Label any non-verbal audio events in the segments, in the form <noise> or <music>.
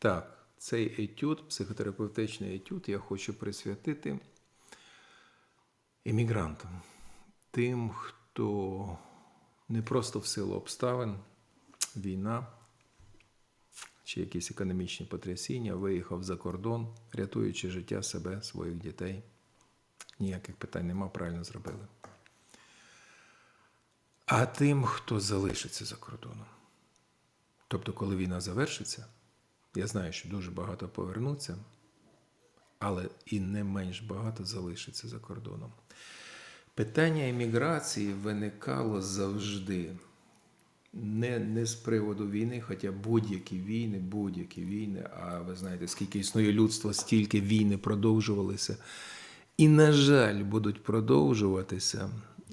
Так, цей етюд, психотерапевтичний етюд, я хочу присвятити іммігрантам, тим, хто не просто в силу обставин, війна чи якісь економічні потрясіння, виїхав за кордон, рятуючи життя себе, своїх дітей. Ніяких питань нема, правильно зробили. А тим, хто залишиться за кордоном. Тобто, коли війна завершиться, я знаю, що дуже багато повернуться, але і не менш багато залишиться за кордоном. Питання еміграції виникало завжди. Не, не з приводу війни, хоча будь-які війни, будь-які війни, а ви знаєте, скільки існує людство, стільки війни продовжувалися. І, на жаль, будуть продовжуватися.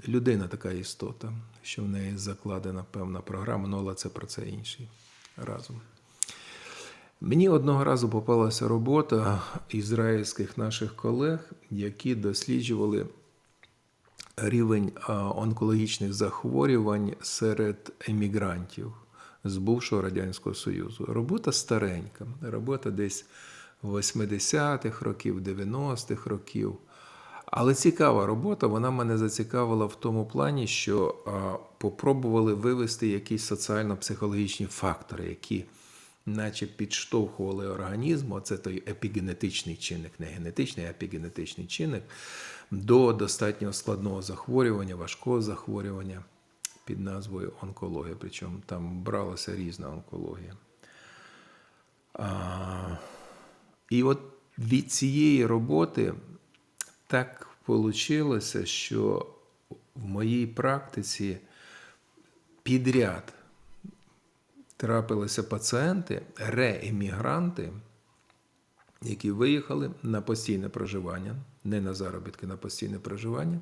Людина така істота, що в неї закладена певна програма, ну але це про це інший разом. Мені одного разу попалася робота ізраїльських наших колег, які досліджували рівень онкологічних захворювань серед емігрантів з бувшого Радянського Союзу. Робота старенька, робота десь 80-х років, 90-х років. Але цікава робота, вона мене зацікавила в тому плані, що попробували вивести якісь соціально-психологічні фактори, які наче підштовхували організм, оце той епігенетичний чинник, не генетичний, а епігенетичний чинник, до достатньо складного захворювання, важкого захворювання під назвою онкологія. Причому там бралася різна онкологія. А, і от від цієї роботи так вийшло, що в моїй практиці підряд трапилися пацієнти, реемігранти, які виїхали на постійне проживання, не на заробітки, на постійне проживання,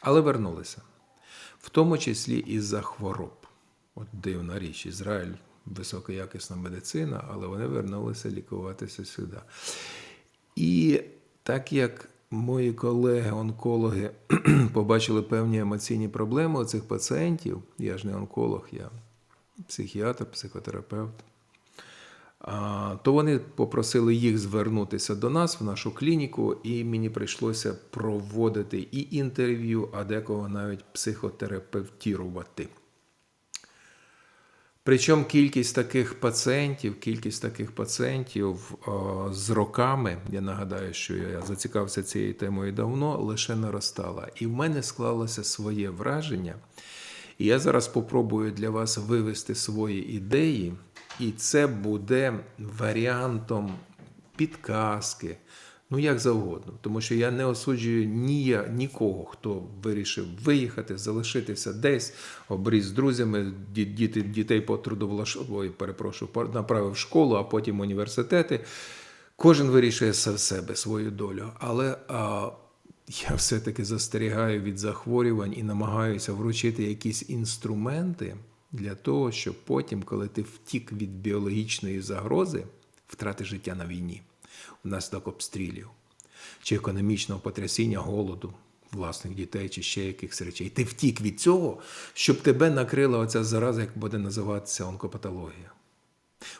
але вернулися, в тому числі із-за хвороб. От дивна річ, Ізраїль високоякісна медицина, але вони вернулися лікуватися сюди. І так як мої колеги-онкологи <clears throat> побачили певні емоційні проблеми у цих пацієнтів, я ж не онколог, я психіатр, психотерапевт, то вони попросили їх звернутися до нас в нашу клініку, і мені прийшлося проводити і інтерв'ю, а декого навіть психотерапевтірувати. Причому кількість таких пацієнтів, кількість таких пацієнтів з роками, я нагадаю, що я зацікавився цією темою давно, лише наростала. І в мене склалося своє враження. І я зараз попробую для вас вивести свої ідеї, і це буде варіантом підказки. Ну, як завгодно, тому що я не осуджую ні, нікого, хто вирішив виїхати, залишитися десь, обріз з друзями, діти, дітей по трудовлаштовую, перепрошую, направив школу, а потім університети. Кожен вирішує себе свою долю. Але а, я все-таки застерігаю від захворювань і намагаюся вручити якісь інструменти для того, щоб потім, коли ти втік від біологічної загрози, втрати життя на війні внаслідок обстрілів, чи економічного потрясіння голоду власних дітей, чи ще якихось речей. Ти втік від цього, щоб тебе накрила оця зараза, як буде називатися онкопатологія.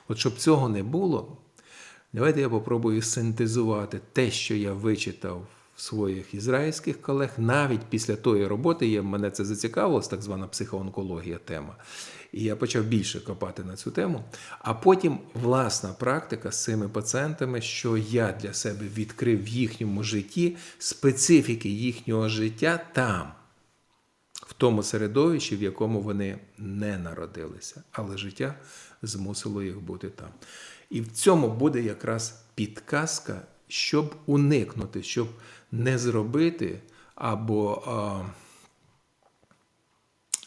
От щоб цього не було, давайте я попробую синтезувати те, що я вичитав своїх ізраїльських колег, навіть після тої роботи, я, мене це зацікавило, так звана психоонкологія тема. І я почав більше копати на цю тему. А потім власна практика з цими пацієнтами, що я для себе відкрив в їхньому житті, специфіки їхнього життя там, в тому середовищі, в якому вони не народилися, але життя змусило їх бути там. І в цьому буде якраз підказка, щоб уникнути, щоб не зробити або. А,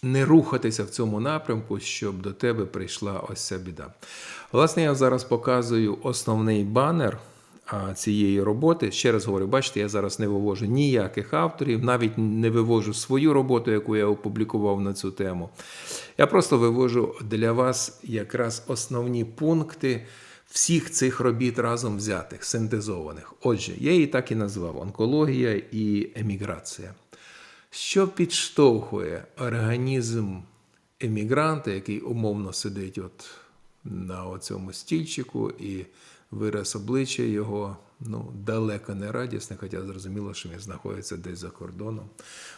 не рухатися в цьому напрямку, щоб до тебе прийшла ось ця біда. Власне, я зараз показую основний банер цієї роботи. Ще раз говорю, бачите, я зараз не вивожу ніяких авторів, навіть не вивожу свою роботу, яку я опублікував на цю тему. Я просто вивожу для вас якраз основні пункти. Всіх цих робіт разом взятих, синтезованих. Отже, я її так і назвав: онкологія і еміграція. Що підштовхує організм емігранта, який умовно сидить от на цьому стільчику, і вираз обличчя його ну, далеко не радісне, хоча зрозуміло, що він знаходиться десь за кордоном.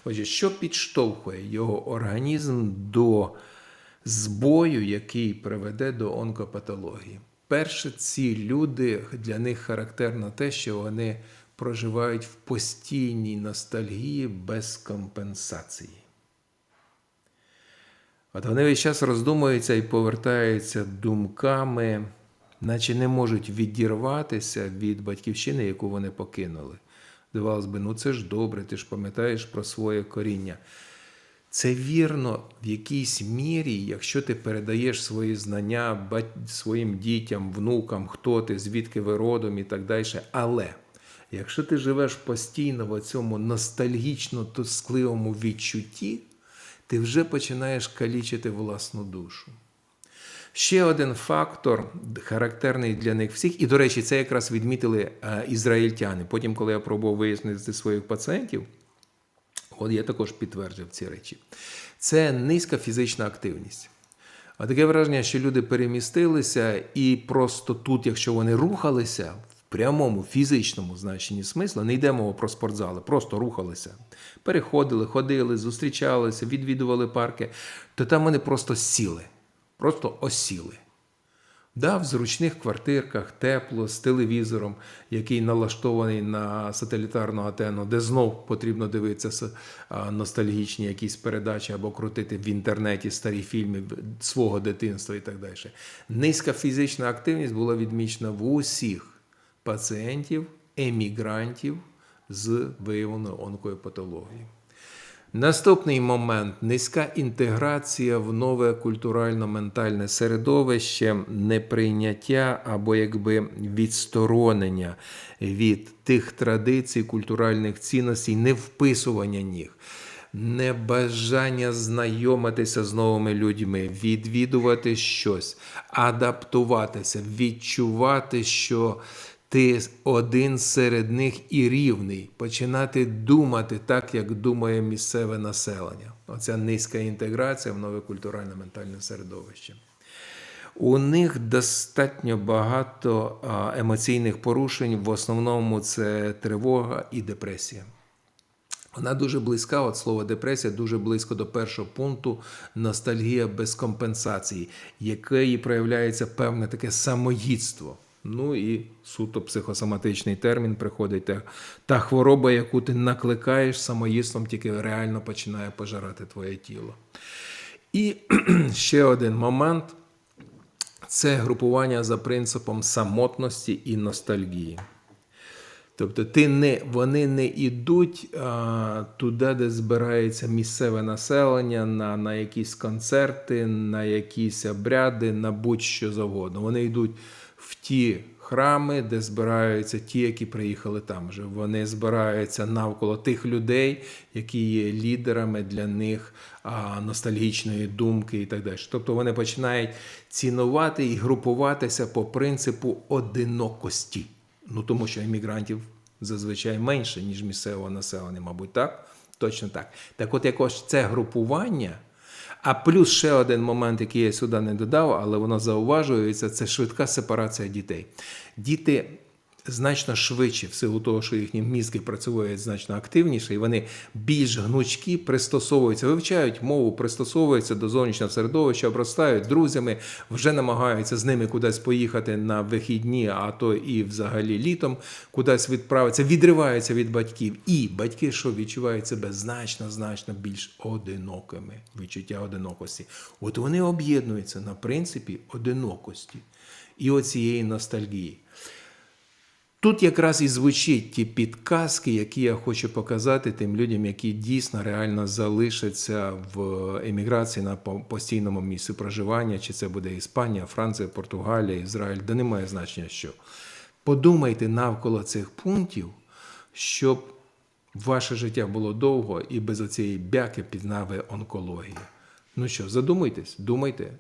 Отже, що підштовхує його організм до збою, який приведе до онкопатології? Перше, ці люди для них характерно те, що вони проживають в постійній ностальгії без компенсації. От вони весь час роздумуються і повертаються думками, наче не можуть відірватися від батьківщини, яку вони покинули. Здавалось би, ну це ж добре, ти ж пам'ятаєш про своє коріння. Це вірно в якійсь мірі, якщо ти передаєш свої знання своїм дітям, внукам, хто ти, звідки ви родом і так далі. Але якщо ти живеш постійно в цьому ностальгічно тоскливому відчутті, ти вже починаєш калічити власну душу. Ще один фактор, характерний для них всіх, і, до речі, це якраз відмітили е, ізраїльтяни. Потім, коли я пробував вияснити своїх пацієнтів, От я також підтверджив ці речі. Це низька фізична активність. А таке враження, що люди перемістилися, і просто тут, якщо вони рухалися в прямому фізичному значенні смисла, не йде мова про спортзали, просто рухалися, переходили, ходили, зустрічалися, відвідували парки, то там вони просто сіли, просто осіли. Да, в зручних квартирках, тепло, з телевізором, який налаштований на сателітарну антенну, де знов потрібно дивитися ностальгічні якісь передачі або крутити в інтернеті старі фільми свого дитинства і так далі. Низька фізична активність була відмічена в усіх пацієнтів, емігрантів з виявленою онкопатологією. Наступний момент низька інтеграція в нове культурально-ментальне середовище, неприйняття або якби відсторонення від тих традицій, культуральних цінностей, невписування їх. Небажання знайомитися з новими людьми, відвідувати щось, адаптуватися, відчувати, що ти один серед них і рівний, починати думати так, як думає місцеве населення. Оця низька інтеграція в нове культурально-ментальне середовище. У них достатньо багато емоційних порушень. В основному це тривога і депресія. Вона дуже близька, от слово депресія, дуже близько до першого пункту ностальгія без компенсації, якої проявляється певне таке самоїдство. Ну і суто психосоматичний термін приходить. Та, хвороба, яку ти накликаєш самоїдством, тільки реально починає пожирати твоє тіло. І <clears throat> ще один момент це групування за принципом самотності і ностальгії. Тобто ти не, вони не йдуть а, туди, де збирається місцеве населення, на, на якісь концерти, на якісь обряди, на будь-що завгодно. Вони йдуть в ті храми, де збираються ті, які приїхали там вже. Вони збираються навколо тих людей, які є лідерами для них а, ностальгічної думки і так далі. Тобто вони починають цінувати і групуватися по принципу одинокості. Ну тому що іммігрантів зазвичай менше, ніж місцевого населення, мабуть, так? Точно так. Так от якось це групування. А плюс ще один момент, який я сюди не додав, але воно зауважується, це швидка сепарація дітей. Діти значно швидше, в силу того, що їхні мізки працюють значно активніше, і вони більш гнучкі, пристосовуються, вивчають мову, пристосовуються до зовнішнього середовища, обростають друзями, вже намагаються з ними кудись поїхати на вихідні, а то і взагалі літом кудись відправитися, відриваються від батьків. І батьки, що відчувають себе значно, значно більш одинокими, відчуття одинокості. От вони об'єднуються на принципі одинокості і оцієї ностальгії. Тут якраз і звучать ті підказки, які я хочу показати тим людям, які дійсно реально залишаться в еміграції на постійному місці проживання, чи це буде Іспанія, Франція, Португалія, Ізраїль, де немає значення що. Подумайте навколо цих пунктів, щоб ваше життя було довго і без оцієї бяки під нави онкології. Ну що, задумайтесь, думайте.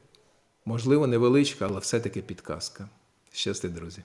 Можливо, невеличка, але все-таки підказка. Щасти, друзі.